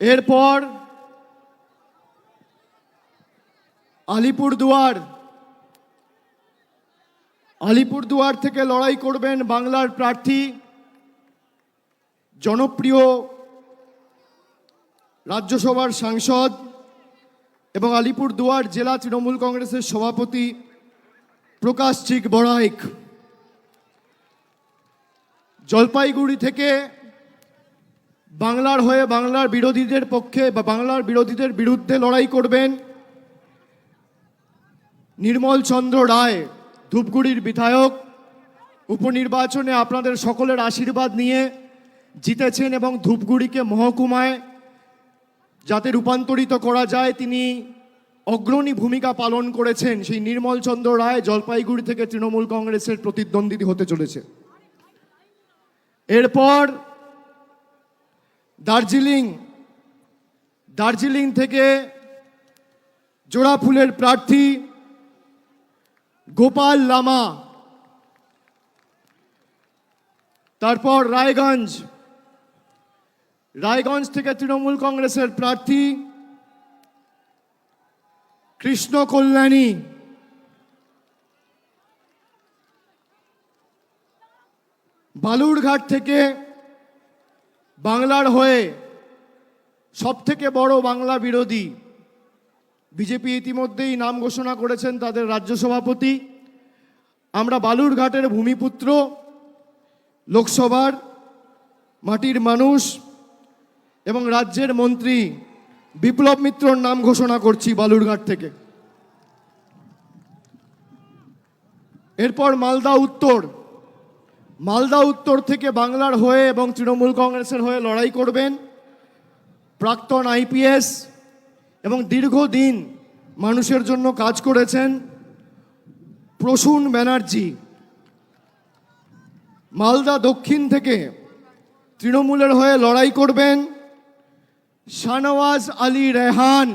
এরপর আলিপুরদুয়ার। আলিপুরদুয়ার থেকে লড়াই করবেন বাংলার প্রার্থী, জনপ্রিয় রাজ্যসভার সাংসদ এবং আলিপুরদুয়ার জেলা তৃণমূল কংগ্রেসের সভাপতি প্রকাশ চিক বড়াইক। জলপাইগুড়ি থেকে বাংলার হয়ে বাংলার বিরোধীদের পক্ষে বা বাংলার বিরোধীদের বিরুদ্ধে লড়াই করবেন নির্মল চন্দ্র রায়, ধূপগুড়ির বিধায়ক। উপনির্বাচনে আপনাদের সকলের আশীর্বাদ নিয়ে জিতেছেন এবং ধূপগুড়িকে মহকুমায় যাতে রূপান্তরিত করা যায়, তিনি অগ্রণী ভূমিকা পালন করেছেন। সেই নির্মল চন্দ্র রায় জলপাইগুড়ি থেকে তৃণমূল কংগ্রেসের প্রতিদ্বন্দ্বী হতে চলেছে। এরপর দার্জিলিং দার্জিলিং থেকে জোড়া ফুলের প্রার্থী গোপাল লামা। তারপর রায়গঞ্জ রায়গঞ্জ থেকে তৃণমূল কংগ্রেসের প্রার্থী কৃষ্ণ কল্যাণী। বালুরঘাট থেকে বাংলার হয়ে সব থেকে বড় বাংলা বিরোধী বিজেপি ইতিমধ্যেই নাম ঘোষণা করেছেন তাদের রাজ্য সভাপতি। আমরা বালুরঘাটের ভূমিপুত্র, লোকসভার মাটির মানুষ এবং রাজ্যের মন্ত্রী বিপ্লব মিত্রর নাম ঘোষণা করছি বালুরঘাট থেকে। এরপর মালদা উত্তর। মালদা উত্তর থেকে বাংলার হয়ে এবং তৃণমূল কংগ্রেসের হয়ে লড়াই করবেন প্রাক্তন আইপিএস এবং দীর্ঘদিন মানুষের জন্য কাজ করেছেন প্রসূন ব্যানার্জি। মালদা দক্ষিণ থেকে তৃণমূলের হয়ে লড়াই করবেন শানওয়াজ আলী রেহান।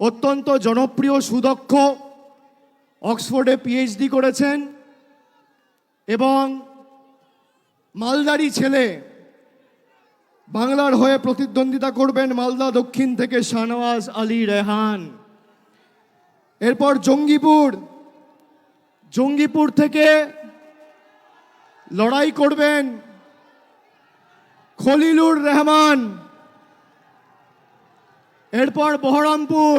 অত্যন্ত জনপ্রিয় সুদক্ষ, অক্সফোর্ডে পিএইচডি করেছেন। এবং মালদারি ছেলে বাংলার হয়ে প্রতিদ্বন্দ্বিতা করবেন মালদা দক্ষিণ থেকে শাহনওয়াজ আলী রেহান। এরপর জঙ্গিপুর জঙ্গিপুর থেকে লড়াই করবেন খলিলুর রহমান। এরপর বহরমপুর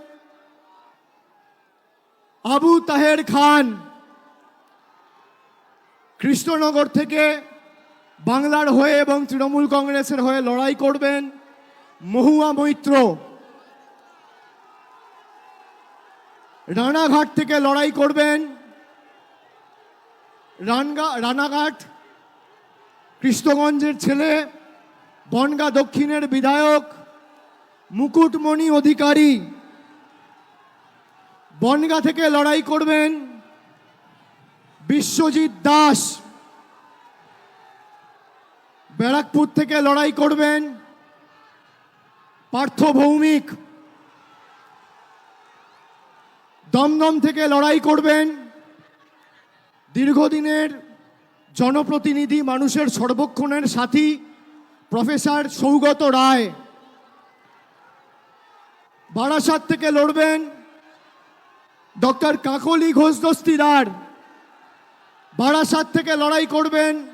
আবু তাহের খান কৃষ্ণনগর থেকে বাংলার হয়ে এবং তৃণমূল কংগ্রেসের হয়ে লড়াই করবেন মহুয়া মৈত্র। রানাঘাট থেকে লড়াই করবেন রানগা, রানাঘাট কৃষ্ণগঞ্জের ছেলে, বনগা দক্ষিণের বিধায়ক, মুকুটমণি অধিকারী। বনগা থেকে লড়াই করবেন বিশ্বজিৎ দাস। ব্যারাকপুর থেকে লড়াই করবেন পার্থ ভৌমিক। দমদম থেকে লড়াই করবেন দীর্ঘদিনের জনপ্রতিনিধি মানুষের সর্বক্ষণের সাথী প্রফেসর সৌগত রায়। বারাসাত থেকে লড়বেন ডক্টর কাকলি ঘোষ দস্তিদার। বারাসাত থেকে লড়াই করবেন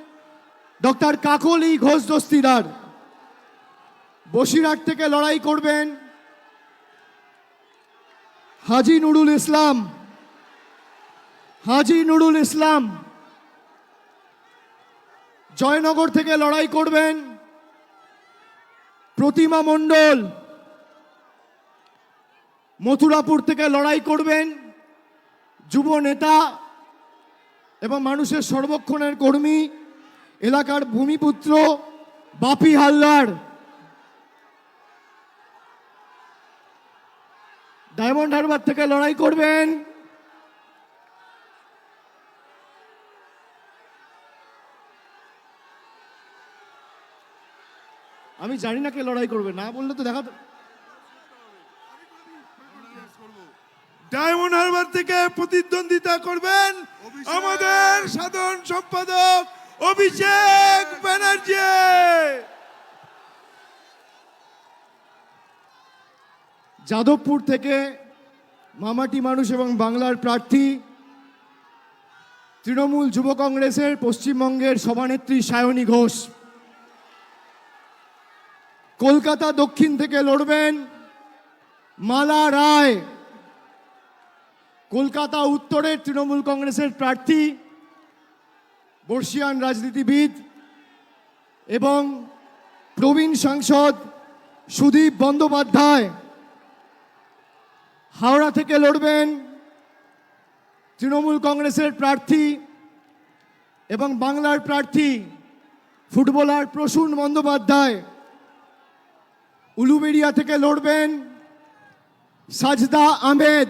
ডক্টর কাকলি ঘোষ দস্তিদার। বসিরহাট থেকে লড়াই করবেন হাজি নুরুল ইসলাম। হাজি নুরুল ইসলাম। জয়নগর থেকে লড়াই করবেন প্রতিমা মণ্ডল। মথুরাপুর থেকে লড়াই করবেন যুব নেতা এবং মানুষের সর্বক্ষণের কর্মী, এলাকার ভূমিপুত্র বাপি হালদার। ডায়মন্ড হারবার থেকে লড়াই করবেন। আমি জানি না কে লড়াই করবে, না বললে তো দেখা ডায়মন্ড হারবার থেকে প্রতিদ্বন্দ্বিতা করবেন আমাদের সাধারণ সম্পাদক অভিষেক ব্যানার্জি। যাদবপুর থেকে মামাটি মানুষ এবং বাংলার প্রার্থী তৃণমূল যুব কংগ্রেসের পশ্চিমবঙ্গের সভানেত্রী সায়নী ঘোষ। কলকাতা দক্ষিণ থেকে লড়বেন মালা রায়। কলকাতা উত্তরের তৃণমূল কংগ্রেসের প্রার্থী, বর্ষিয়ান রাজনীতিবিদ এবং প্রবীণ সাংসদ সুদীপ বন্দ্যোপাধ্যায়। হাওড়া থেকে লড়বেন তৃণমূল কংগ্রেসের প্রার্থী এবং বাংলার প্রার্থী ফুটবলার প্রসূন বন্দ্যোপাধ্যায়। উলুবেড়িয়া থেকে লড়বেন সাজদা আহমেদ।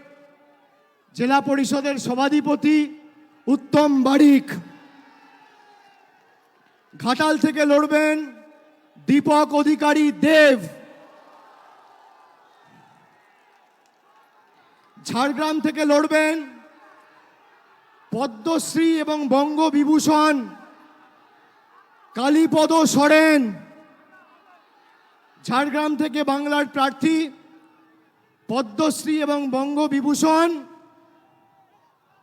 জেলা পরিষদের সভাধিপতি উত্তম বারিক। ঘাটাল থেকে লড়বেন দীপক অধিকারী দেব। ঝাড়গ্রাম থেকে লড়বেন পদ্মশ্রী এবং বঙ্গবিভূষণ কালীপদ সরেন। ঝাড়গ্রাম থেকে বাংলার প্রার্থী পদ্মশ্রী এবং বঙ্গবিভূষণ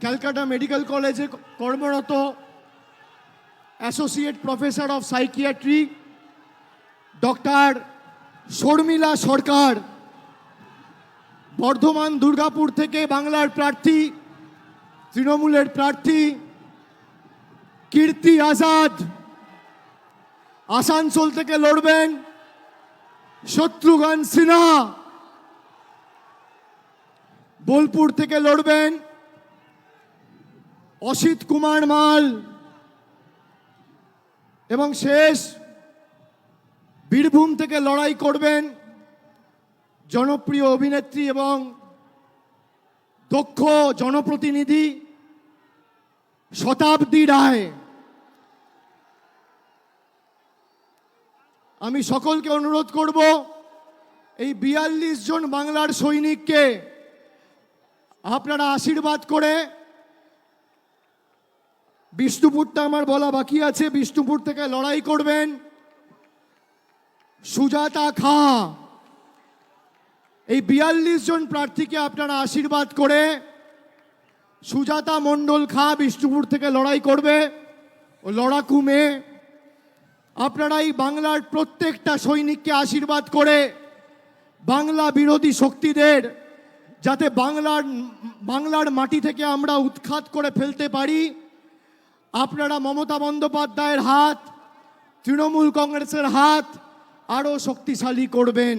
ক্যালকাটা মেডিকেল কলেজে কর্মরত associate professor of psychiatry doctor Sharmila Sarkar Bardhaman Durgapur থেকে বাংলার প্রার্থী, তৃণমূলের প্রার্থী, কীর্তি আজাদ, আসানসোল থেকে লড়বেন শত্রুঘ্ন সিনহা, বোলপুর থেকে লড়বেন অসিত কুমার মাল। এবং শেষ, বীরভূম থেকে লড়াই করবেন জনপ্রিয় অভিনেত্রী এবং দক্ষ জনপ্রতিনিধি শতাব্দী রায়। আমি সকলকে অনুরোধ করব, এই বিয়াল্লিশ জন বাংলার সৈনিককে আপনারা আশীর্বাদ করে বিষ্ণুপুরটা আমার বলা বাকি আছে, বিষ্ণুপুর থেকে লড়াই করবেন। সুজাতা খা। এই বিয়াল্লিশ জন প্রার্থীকে আপনারা আশীর্বাদ করে সুজাতা মণ্ডল খা বিষ্ণুপুর থেকে লড়াই করবে। ও লড়াকু মেয়ে আপনারা এই বাংলার প্রত্যেকটা সৈনিককে আশীর্বাদ করে বাংলা বিরোধী শক্তিদের যাতে বাংলার বাংলার মাটি থেকে আমরা উৎখাত করে ফেলতে পারি। আপনারা মমতা বন্দ্যোপাধ্যায়ের হাত, তৃণমূল কংগ্রেসের হাত আরও শক্তিশালী করবেন।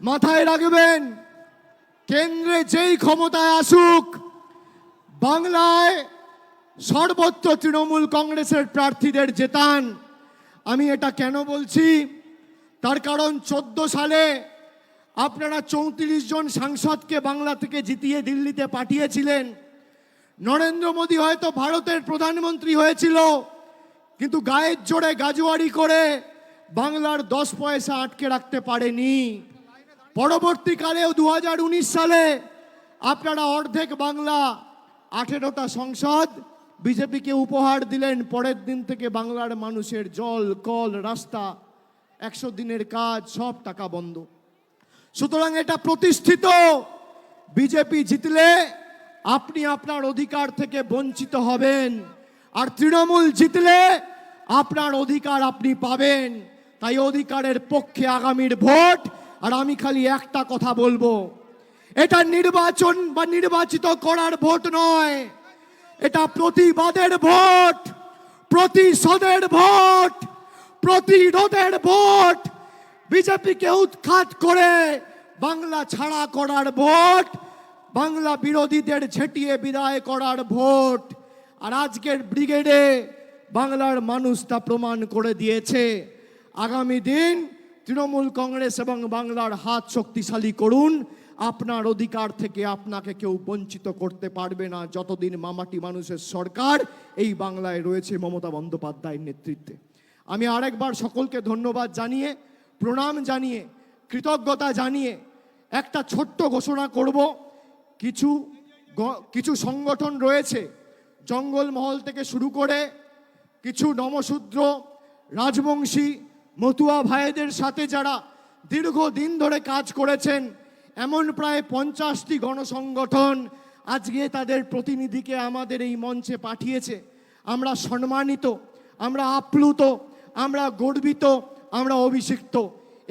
মাথায় রাখবেন, কেন্দ্রে যেই ক্ষমতায় আসুক, বাংলায় সর্বত্র তৃণমূল কংগ্রেসের প্রার্থীদের জেতান। আমি এটা কেন বলছি? তার কারণ চোদ্দ সালে আপনারা চৌত্রিশ জন সাংসদকে বাংলা থেকে জিতিয়ে দিল্লিতে পাঠিয়েছিলেন। নরেন্দ্র মোদী হয়তো ভারতের প্রধানমন্ত্রী হয়েছিল, কিন্তু গায়ের জোরে গাজুয়ারি করে বাংলার দশ পয়সা আটকে রাখতে পারেনি। পরবর্তীকালেও দু হাজার উনিশ সালে আপনারা অর্ধেক বাংলা, আঠেরোটা সংসদ, বিজেপিকে উপহার দিলেন, পরের দিন থেকে বাংলার মানুষের জল, কল, রাস্তা, একশো দিনের কাজ, সব টাকা বন্ধ। সুতরাং এটা প্রতিষ্ঠিত, বিজেপি জিতলে আপনি আপনার অধিকার থেকে বঞ্চিত হবেন। আর তৃণমূল জিতলে আপনার অধিকার আপনি পাবেন। তাই অধিকারের পক্ষে আগামীর ভোট। আর আমি খালি একটা কথা বলব। এটা নির্বাচন বা নির্বাচিত করার ভোট নয়। এটা প্রতিবাদের ভোট। প্রতিশোধের ভোট। প্রতিরোধের ভোট। বিজেপিকে উৎখাত করে বাংলা ছাড়া করার ভোট। বাংলা বিরোধীদের ঝেঁটিয়ে বিদায় করার ভোট। আর আজকের ব্রিগেডে বাংলার মানুষ তা প্রমাণ করে দিয়েছে। আগামী দিন তৃণমূল কংগ্রেস এবং বাংলার হাত শক্তিশালী করুন। আপনার অধিকার থেকে আপনাকে কেউ বঞ্চিত করতে পারবে না। যতদিন মামাটি মানুষের সরকার, এই বাংলায় রয়েছে মমতা বন্দ্যোপাধ্যায়ের নেতৃত্বে। আমি আরেকবার সকলকে ধন্যবাদ জানিয়ে, প্রণাম জানিয়ে, কৃতজ্ঞতা জানিয়ে একটা ছোট্ট ঘোষণা করব। কিছু কিছু সংগঠন রয়েছে, জঙ্গলমহল থেকে শুরু করে কিছু নমশূদ্র রাজবংশী মতুয়া ভাইদের সাথে যারা দীর্ঘদিন ধরে কাজ করেছেন, এমন প্রায় পঞ্চাশটি গণসংগঠন আজকে তাদের প্রতিনিধিকে আমাদের এই মঞ্চে পাঠিয়েছে। আমরা সম্মানিত, আমরা আপ্লুত, আমরা গর্বিত, আমরা অভিষিক্ত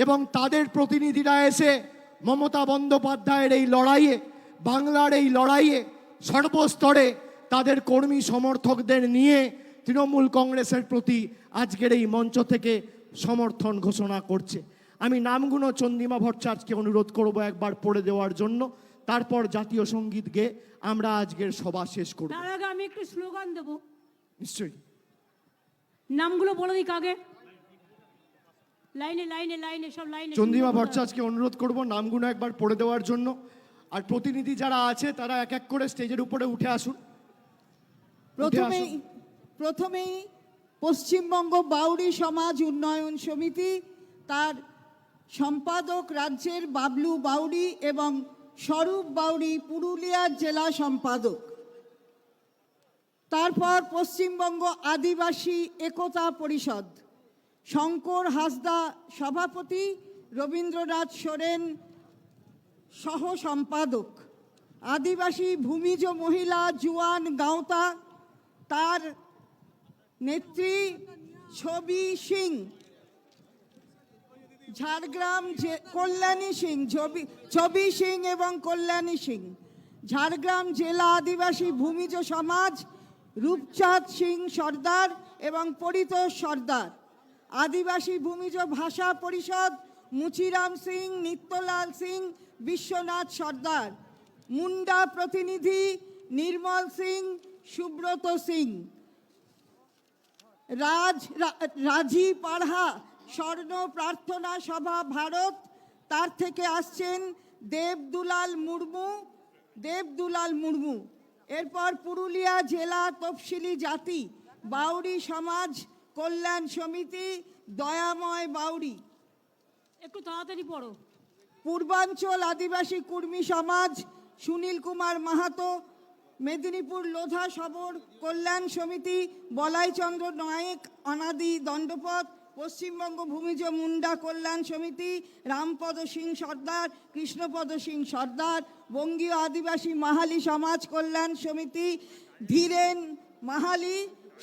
এবং তাদের প্রতিনিধিরা এসে মমতা বন্দ্যোপাধ্যায়ের এই লড়াইয়ে বাংলার এই লড়াইয়ে সর্বস্তরে তাদের কর্মী সমর্থকদের নিয়ে তৃণমূল কংগ্রেসের প্রতি আজকের এই মঞ্চ থেকে সমর্থন ঘোষণা করছে। আমি নামগুলো চন্দিমা ভট্টাচার্যকে অনুরোধ করব একবার পড়ে দেওয়ার জন্য। তারপর জাতীয় সংগীত গেয়ে আমরা আজকের সভা শেষ করব। তার আগে আমি একটু স্লোগান দেবো। নিশ্চয়ই। নামগুলো বলে দিক আগে। লাইনে লাইনে লাইনে সব লাইনে। চন্দিমা সুন্দর ভট্টাচার্যকে অনুরোধ করব নামগুলো একবার পড়ে দেওয়ার জন্য। আর প্রতিনিধি যারা আছে তারা এক এক করে স্টেজের উপরে উঠে আসুন। প্রথমেই প্রথমেই পশ্চিমবঙ্গ বাউরি সমাজ উন্নয়ন সমিতি তার সম্পাদক রাজ্যের বাবলু বাউরি এবং স্বরূপ বাউরি পুরুলিয়ার জেলা সম্পাদক। তারপর পশ্চিমবঙ্গ আদিবাসী একতা পরিষদ। শঙ্কর হাসদা সভাপতি রবীন্দ্রনাথ সোরেন সহ সম্পাদক আদিবাসী ভূমিজ মহিলা জুয়ান গাঁওতা, তার নেত্রী ছবি সিং, ঝাড়গ্রাম কল্যাণী সিং, ছবি ছবি সিং এবং কল্যাণী সিং, ঝাড়গ্রাম জেলা আদিবাসী ভূমিজ সমাজ, রূপচাঁদ সিং সর্দার এবং পরিতোষ সর্দার, আদিবাসী ভূমিজ ভাষা পরিষদ মুচিরাম সিং, নিত্যলাল সিং, বিশ্বনাথ সর্দার। মুন্ডা প্রতিনিধি নির্মল সিং, সুব্রত সিং। রাজ রাজি পাড়হা, স্বর্ণ প্রার্থনা সভা ভারত। তার থেকে আসছেন দেবদুলাল মুর্মু দেবদুলাল মুর্মু। এরপর পুরুলিয়া জেলা তফসিলি জাতি বাউরি সমাজ কল্যাণ সমিতি, দয়াময় বাউরি একটু তাড়াতাড়ি পড়ো। পূর্বাঞ্চল আদিবাসী কর্মী সমাজ, সুনীল কুমার মাহাতো, মেদিনীপুর লোধা সবর কল্যাণ সমিতি, বলাইচন্দ্র নায়েক, অনাদি দণ্ডপথ, পশ্চিমবঙ্গ ভূমিজ মুন্ডা কল্যাণ সমিতি, রামপদ সিং সর্দার, কৃষ্ণপদ সিং সর্দার, বঙ্গীয় আদিবাসী মাহালি সমাজ কল্যাণ সমিতি, ধীরেন মাহালি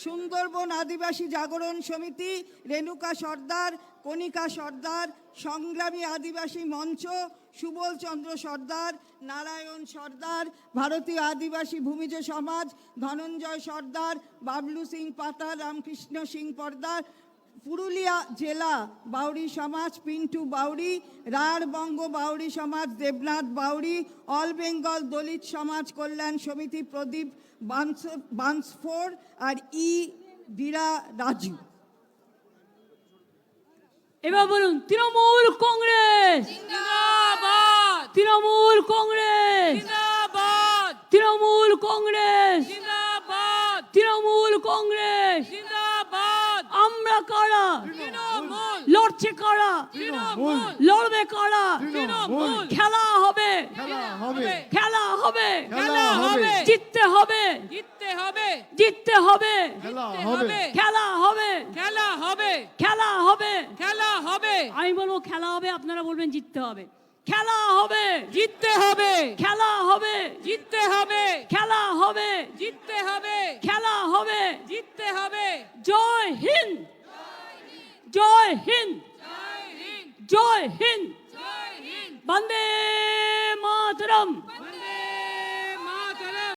সুন্দরবন আদিবাসী জাগরণ সমিতি, রেণুকা সর্দার, কণিকা সর্দার, সংগ্রামী আদিবাসী মঞ্চ সুবলচন্দ্র সর্দার, নারায়ণ সর্দার, ভারতীয় আদিবাসী ভূমিজ সমাজ, ধনঞ্জয় সর্দার, বাবলু সিং পাতা রামকৃষ্ণ সিং পর্দার পুরুলিয়া জেলা বাউরি সমাজ পিন্টু বাউরি রাঢ় বঙ্গ বাউরি সমাজ দেবনাথ বাউরি অল বেঙ্গল দলিত সমাজ কল্যাণ সমিতি প্রদীপ বান্স বান্সফোর আর ই বীরা রাজু। এবার বলুন তৃণমূল কংগ্রেস! তৃণমূল কংগ্রেস! জিন্দাবাদ! তৃণমূল কংগ্রেস জিন্দাবাদ তৃণমূল কংগ্রেস জিন্দাবাদ আমরা কারা তৃণমূল লড়ছে কারা লড়বে কারা খেলা হবে খেলা হবে খেলা হবে জিততে হবে জিততে হবে জিততে হবে খেলা হবে খেলা হবে খেলা হবে খেলা হবে আমি বলব খেলা হবে আপনারা বলবেন জিততে হবে খেলা হবে জিততে হবে খেলা হবে জিততে হবে খেলা হবে জিততে হবে খেলা হবে জিততে হবে জয় হিন্দ জয় হিন্দ। জয় হিন্দ। জয় হিন্দ। বন্দে মাতরম। বন্দে